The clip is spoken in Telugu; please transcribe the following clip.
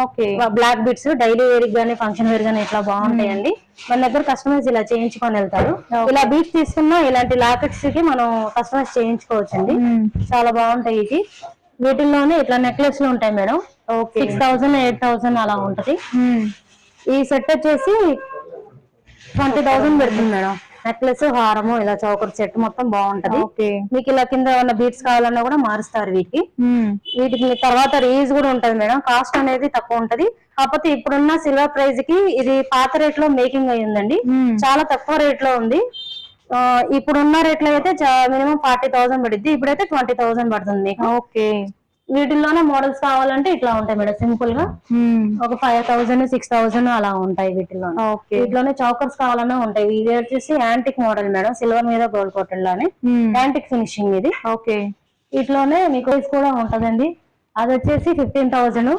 Okay. Black beads daily wear గానీ ఫంక్షన్ వేర్ గానీ ఇట్లా బాగుంటాయండి. మన దగ్గర కస్టమైజ్ ఇలా చేయించుకొని వెళ్తారు. ఇలా బీట్స్ తీసుకున్నా ఇలాంటి లాకెట్స్కి మనం కస్టమైజ్ చేయించుకోవచ్చు అండి. చాలా బాగుంటాయి ఇవి. వీటిల్లోనే ఇట్లా నెక్లెస్లు ఉంటాయి madam. Okay. Six thousand eight thousand అలా ఉంటది. ఈ సెట్ వచ్చేసి ట్వంటీ థౌసండ్ పెడుతుంది మేడం. నెక్లెస్ హారము ఇలా చౌకర్ సెట్ మొత్తం బాగుంటది. ఓకే. మీకు ఇలా కింద ఉన్న బీట్స్ కావాలన్నా కూడా మారుస్తారు వీటికి. వీటికి తర్వాత రీజ్ కూడా ఉంటది మేడం. కాస్ట్ అనేది తక్కువ ఉంటది. కాకపోతే ఇప్పుడున్న సిల్వర్ ప్రైస్కి ఇది పాత రేట్లో మేకింగ్ అయ్యిందండి. చాలా తక్కువ రేట్లో ఉంది ఇప్పుడున్న రేట్లో అయితే మినిమం ఫార్టీ థౌసండ్ పడుద్ది. ఇప్పుడైతే ట్వంటీ థౌసండ్ పడుతుంది. ఓకే. వీటిల్లోనే మోడల్స్ కావాలంటే ఇట్లా ఉంటాయి మేడం సింపుల్గా. ఒక ఫైవ్ థౌసండ్ సిక్స్ థౌసండ్ అలా ఉంటాయి వీటిల్లో ఓకే. వీటిలోనే చౌకర్స్ కావాలన్నా ఉంటాయి. ఇది వచ్చేసి యాంటిక్ మోడల్ మేడం సిల్వర్ మీద గోల్డ్ కోటెడ్లోనే. యాంటిక్ ఫినిషింగ్ ఇది. ఓకే. వీటిలోనే మీకు కూడా ఉంటదండి. అది వచ్చేసి ఫిఫ్టీన్ థౌసండ్